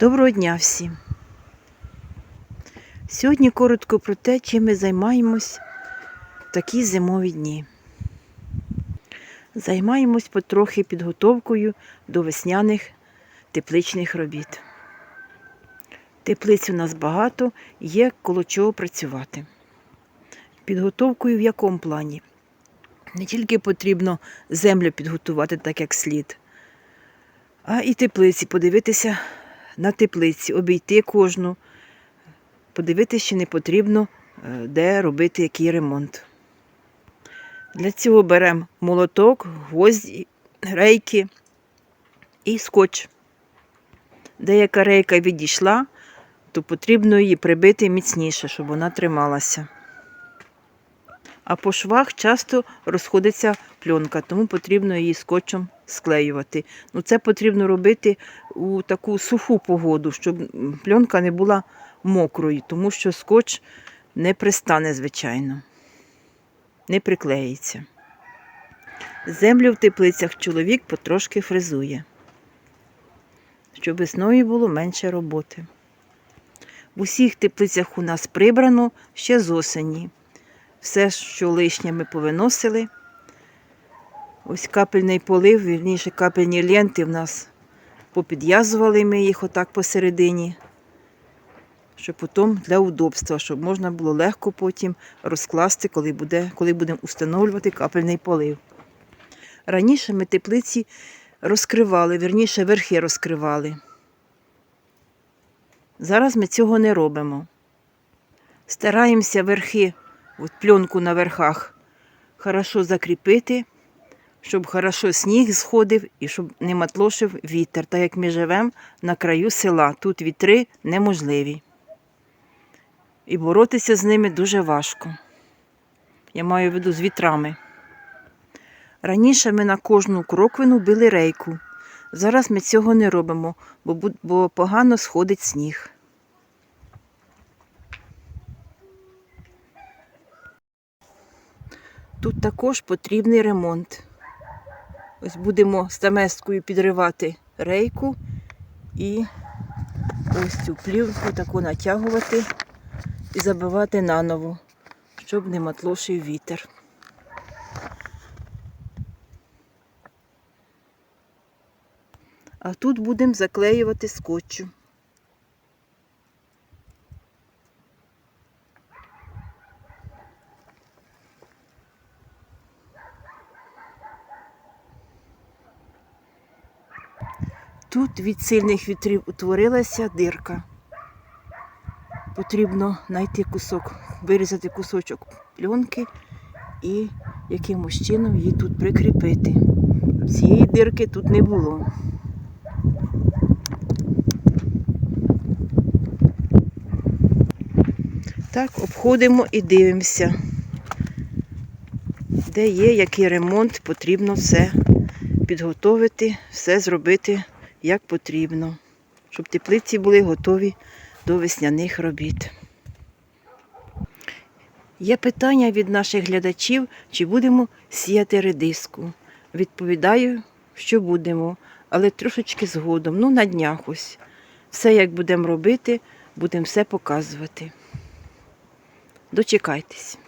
Доброго дня всім! Сьогодні коротко про те, чим ми займаємось в такі зимові дні. Займаємось потрохи підготовкою до весняних тепличних робіт. Теплиць у нас багато, є коло чого працювати. Підготовкою в якому плані? Не тільки потрібно землю підготувати так, як слід, а і теплиці подивитися на теплиці, обійти кожну, подивитися, чи не потрібно е, де робити який ремонт. Для цього беремо молоток, гвозді, рейки і скотч. Деяка рейка відійшла, то потрібно її прибити міцніше, щоб вона трималася. А по швах часто розходиться пленка, тому потрібно її скотчем склеювати. Ну, Це потрібно робити у таку суху погоду, щоб пленка не була мокрою, тому що скотч не пристане, звичайно, не приклеїться. Землю в теплицях чоловік потрошки фрезує, щоб весною було менше роботи. В усіх теплицях у нас прибрано ще з осені. Все, що лишнє ми повиносили. Ось капельний полив, вірніше капельні ленти в нас попідв'язували ми їх отак посередині, щоб потім для удобства, щоб можна було легко потім розкласти, коли, буде, коли будемо встановлювати капельний полив. Раніше ми теплиці розкривали, вірніше верхи розкривали. Зараз ми цього не робимо. Стараємося верхи, от пленку на верхах, хорошо закріпити, щоб хорошо сніг сходив і щоб не матлошив вітер, так як ми живемо на краю села. Тут вітри неможливі. І боротися з ними дуже важко. Я маю в виду з вітрами. Раніше ми на кожну кроквину били рейку. Зараз ми цього не робимо, бо, погано сходить сніг. Тут також потрібний ремонт. Ось будемо стамескою підривати рейку і ось цю плівку таку натягувати і забивати наново, щоб не матлошив вітер. А тут будемо заклеювати скотчем. Тут від сильних вітрів утворилася дирка. Потрібно знайти кусок, вирізати кусочок пленки і якимось чином її тут прикріпити. Цієї дирки тут не було. Так, обходимо і дивимося, де є, який ремонт, потрібно все підготовити, все зробити як потрібно, щоб теплиці були готові до весняних робіт. Є питання від наших глядачів, чи будемо сіяти редиску. Відповідаю, що будемо, але трошечки згодом, ну на днях ось. Все, як будемо робити, будемо все показувати. Дочекайтесь.